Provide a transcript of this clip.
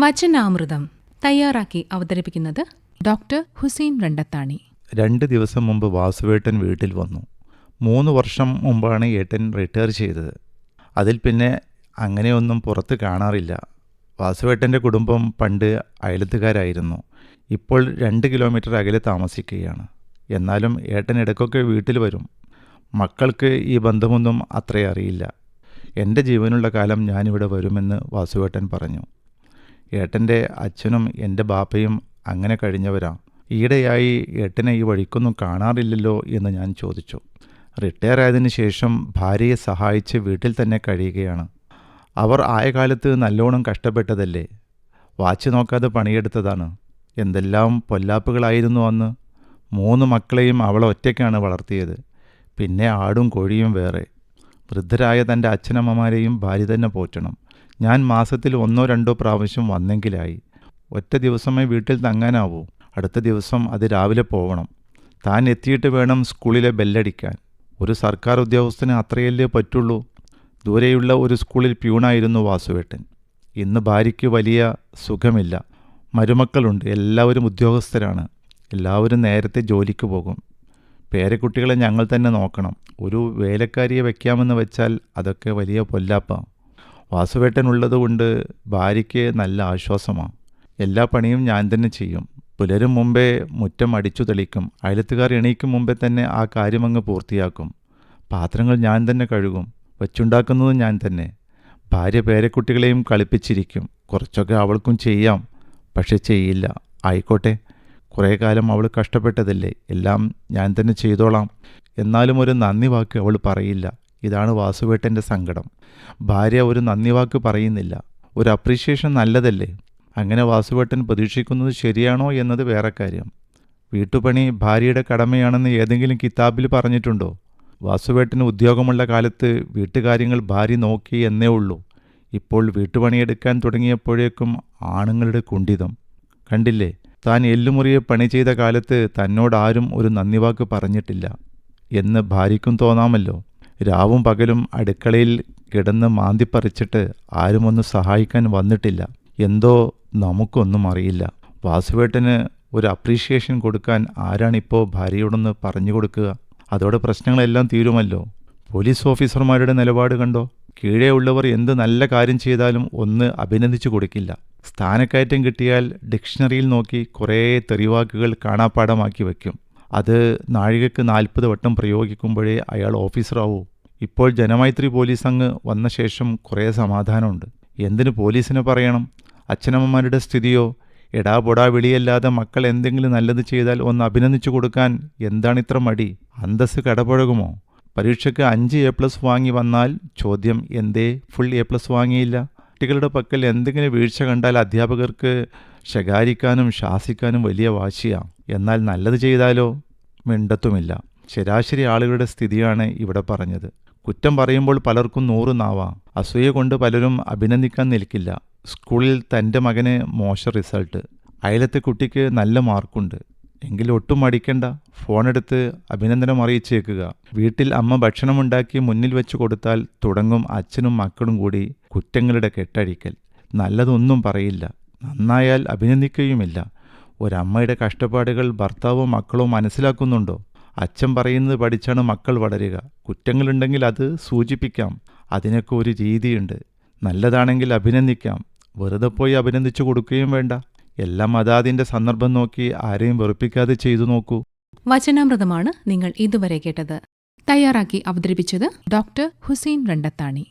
വചനാമൃതം തയ്യാറാക്കി അവതരിപ്പിക്കുന്നത് ഡോക്ടർ ഹുസൈൻ രണ്ടത്താണി. രണ്ട് ദിവസം മുമ്പ് വാസുവേട്ടൻ വീട്ടിൽ വന്നു. മൂന്ന് വർഷം മുമ്പാണ് ഏട്ടൻ റിട്ടയർ ചെയ്തത്. അതിൽ പിന്നെ അങ്ങനെയൊന്നും പുറത്ത് കാണാറില്ല. വാസുവേട്ടന്റെ കുടുംബം പണ്ട് അയലത്തുകാരായിരുന്നു ഇപ്പോൾ രണ്ട് കിലോമീറ്റർ അകലെ താമസിക്കുകയാണ്. എന്നാലും ഏട്ടൻ ഇടയ്ക്കൊക്കെ വീട്ടിൽ വരും. മക്കൾക്ക് ഈ ബന്ധമൊന്നും അത്രേ അറിയില്ല. എന്റെ ജീവനുള്ള കാലം ഞാനിവിടെ വരുമെന്ന് വാസുവേട്ടൻ പറഞ്ഞു. ഏട്ടന്റെ അച്ഛനും എന്റെ ബാപ്പയും അങ്ങനെ കഴിഞ്ഞവരാ. ഈയിടെയായി ഏട്ടനെ ഈ വഴിക്കൊന്നും കാണാറില്ലല്ലോ എന്ന് ഞാൻ ചോദിച്ചു. റിട്ടയർ ആയതിനു ശേഷം ഭാര്യയെ സഹായിച്ച് വീട്ടിൽ തന്നെ കഴിയുകയാണ്. അവർ ആയ കാലത്ത് നല്ലോണം കഷ്ടപ്പെട്ടതല്ലേ? വാച്ച് നോക്കാതെ പണിയെടുത്തതാണ്. എന്തെല്ലാം പൊല്ലാപ്പുകളായിരുന്നു അന്ന്. മൂന്ന് മക്കളെയും അവളെ ഒറ്റയ്ക്കാണ് വളർത്തിയത്. പിന്നെ ആടും കോഴിയും വേറെ. വൃദ്ധരായ തന്റെ അച്ഛനമ്മമാരെയും ഭാര്യ തന്നെ പോറ്റണം. ഞാൻ മാസത്തിൽ ഒന്നോ രണ്ടോ പ്രാവശ്യം വന്നെങ്കിലായി. ഒറ്റ ദിവസമേ വീട്ടിൽ തങ്ങാനാവൂ. അടുത്ത ദിവസം അത് രാവിലെ പോവണം. താൻ എത്തിയിട്ട് വേണം സ്കൂളിലെ ബെല്ലടിക്കാൻ. ഒരു സർക്കാർ ഉദ്യോഗസ്ഥന് അത്രയല്ലേ പറ്റുള്ളൂ? ദൂരെയുള്ള ഒരു സ്കൂളിൽ പ്യൂണായിരുന്നു വാസുവേട്ടൻ. ഇന്ന് ഭാര്യയ്ക്ക് വലിയ സുഖമില്ല. മരുമക്കളുണ്ട്. എല്ലാവരും ഉദ്യോഗസ്ഥരാണ്. എല്ലാവരും നേരത്തെ ജോലിക്ക് പോകും. പേരക്കുട്ടികളെ ഞങ്ങൾ തന്നെ നോക്കണം. ഒരു വേലക്കാരിയെ വയ്ക്കാമെന്ന് വെച്ചാൽ അതൊക്കെ വലിയ പൊല്ലാപ്പ. വാസുവേട്ടൻ ഉള്ളതുകൊണ്ട് ഭാര്യയ്ക്ക് നല്ല ആശ്വാസമാണ്. എല്ലാ പണിയും ഞാൻ തന്നെ ചെയ്യും. പുലരും മുമ്പേ മുറ്റം അടിച്ചു തെളിക്കും. അയലത്തുകാർ എണീക്കും മുമ്പേ തന്നെ ആ കാര്യം അങ്ങ് പൂർത്തിയാക്കും. പാത്രങ്ങൾ ഞാൻ തന്നെ കഴുകും. വെച്ചുണ്ടാക്കുന്നതും ഞാൻ തന്നെ. ഭാര്യ പേരക്കുട്ടികളെയും കളിപ്പിച്ചിരിക്കും. കുറച്ചൊക്കെ അവൾക്കും ചെയ്യാം. പക്ഷെ ചെയ്യില്ല. ആയിക്കോട്ടെ. കുറേ കാലം അവൾ കഷ്ടപ്പെട്ടതല്ലേ. എല്ലാം ഞാൻ തന്നെ ചെയ്തോളാം. എന്നാലും ഒരു നന്ദി വാക്ക് അവൾ പറയില്ല. ഇതാണ് വാസുവേട്ടന്റെ സങ്കടം. ഭാര്യ ഒരു നന്ദി വാക്ക് പറയുന്നില്ല. ഒരു അപ്രീഷിയേഷൻ നല്ലതല്ലേ? അങ്ങനെ വാസുവേട്ടൻ പ്രതീക്ഷിക്കുന്നത് ശരിയാണോ എന്നത് വേറെ കാര്യം. വീട്ടുപണി ഭാര്യയുടെ കടമയാണെന്ന് ഏതെങ്കിലും കിതാബിൽ പറഞ്ഞിട്ടുണ്ടോ? വാസുവേട്ടന് ഉദ്യോഗമുള്ള കാലത്ത് വീട്ടുകാര്യങ്ങൾ ഭാര്യ നോക്കി എന്നേ ഉള്ളൂ. ഇപ്പോൾ വീട്ടുപണിയെടുക്കാൻ തുടങ്ങിയപ്പോഴേക്കും ആണുങ്ങളുടെ കുണ്ഠിതം. കണ്ടില്ലേ? താൻ എല്ലുമുറിയെ പണി ചെയ്ത കാലത്ത് തന്നോടാരും ഒരു നന്ദിവാക്ക് പറഞ്ഞിട്ടില്ല. എന്ന് ഭാര്യയ്ക്കും തോന്നാമല്ലോ. രാവും പകലും അടുക്കളയിൽ കിടന്ന് മാന്തിപ്പറിച്ചിട്ട് ആരും ഒന്ന് സഹായിക്കാൻ വന്നിട്ടില്ല. എന്തോ നമുക്കൊന്നും അറിയില്ല. വാസുവേട്ടന് ഒരു അപ്രീഷിയേഷൻ കൊടുക്കാൻ ആരാണിപ്പോൾ ഭാര്യയോടൊന്ന് പറഞ്ഞു കൊടുക്കുക? അതോടെ പ്രശ്നങ്ങളെല്ലാം തീരുമല്ലോ. പോലീസ് ഓഫീസർമാരുടെ നിലപാട് കണ്ടോ? കീഴേ ഉള്ളവർ എന്ത് നല്ല കാര്യം ചെയ്താലും ഒന്ന് അഭിനന്ദിച്ചു കൊടുക്കില്ല. സ്ഥാനക്കയറ്റം കിട്ടിയാൽ ഡിക്ഷണറിയിൽ നോക്കി കുറേ തെറിവാക്കുകൾ കാണാപ്പാടമാക്കി വയ്ക്കും. അത് നാഴികക്ക് നാൽപ്പത് വട്ടം പ്രയോഗിക്കുമ്പോഴേ അയാൾ ഓഫീസറാവൂ. ഇപ്പോൾ ജനമൈത്രി പോലീസ് അങ്ങ് വന്ന ശേഷം കുറേ സമാധാനമുണ്ട്. എന്തിന് പോലീസിന് പറയണം? അച്ഛനമ്മമാരുടെ സ്ഥിതിയോ? എടാ പൊടാ വിളിയല്ലാതെ മക്കൾ എന്തെങ്കിലും നല്ലത് ചെയ്താൽ ഒന്ന് അഭിനന്ദിച്ചു കൊടുക്കാൻ എന്താണിത്ര മടി? അന്തസ് കടപുഴകുമോ? പരീക്ഷയ്ക്ക് അഞ്ച് എ പ്ലസ് വാങ്ങി വന്നാൽ ചോദ്യം എന്തേ? ഫുൾ എ പ്ലസ് വാങ്ങിയില്ല. കുട്ടികളുടെ പക്കൽ എന്തെങ്കിലും വീഴ്ച കണ്ടാൽ അധ്യാപകർക്ക് ശകാരിക്കാനും ശാസിക്കാനും വലിയ വാശിയാണ് എന്നാൽ നല്ലത് ചെയ്താലോ? മിണ്ടത്തുമില്ല. ശരാശരി ആളുകളുടെ സ്ഥിതിയാണ് ഇവിടെ പറഞ്ഞത്. കുറ്റം പറയുമ്പോൾ പലർക്കും നൂറ് നാവാം. അസൂയ കൊണ്ട് പലരും അഭിനന്ദിക്കാൻ നിൽക്കില്ല. സ്കൂളിൽ തന്റെ മകന് മോശം റിസൾട്ട്. അയലത്തെ കുട്ടിക്ക് നല്ല മാർക്കുണ്ട്. എങ്കിൽ ഒട്ടും മടിക്കണ്ട. ഫോണെടുത്ത് അഭിനന്ദനം അറിയിച്ചേക്കുക. വീട്ടിൽ അമ്മ ഭക്ഷണമുണ്ടാക്കി മുന്നിൽ വെച്ച് കൊടുത്താൽ തുടങ്ങും അച്ഛനും മക്കളും കൂടി കുറ്റങ്ങളുടെ കെട്ടഴിക്കൽ. നല്ലതൊന്നും പറയില്ല. നന്നായാൽ അഭിനന്ദിക്കുകയുമില്ല ഒരമ്മയുടെ കഷ്ടപ്പാടുകൾ ഭർത്താവും മക്കളും മനസ്സിലാക്കുന്നുണ്ടോ? അച്ഛൻ പറയുന്നത് പഠിച്ചാണ് മക്കൾ വളരുക. കുറ്റങ്ങളുണ്ടെങ്കിൽ അത് സൂചിപ്പിക്കാം. അതിനൊക്കെ ഒരു രീതിയുണ്ട്. നല്ലതാണെങ്കിൽ അഭിനന്ദിക്കാം. വെറുതെ പോയി അഭിനന്ദിച്ചു കൊടുക്കുകയും വേണ്ട. എല്ലാം അതാതിന്റെ സന്ദർഭം നോക്കി ആരെയും വെറുപ്പിക്കാതെ ചെയ്തു നോക്കൂ. വചനാമൃതമാണ് നിങ്ങൾ ഇതുവരെ കേട്ടത്. തയ്യാറാക്കി അവതരിപ്പിച്ചത് ഡോക്ടർ ഹുസൈൻ രണ്ടത്താണി.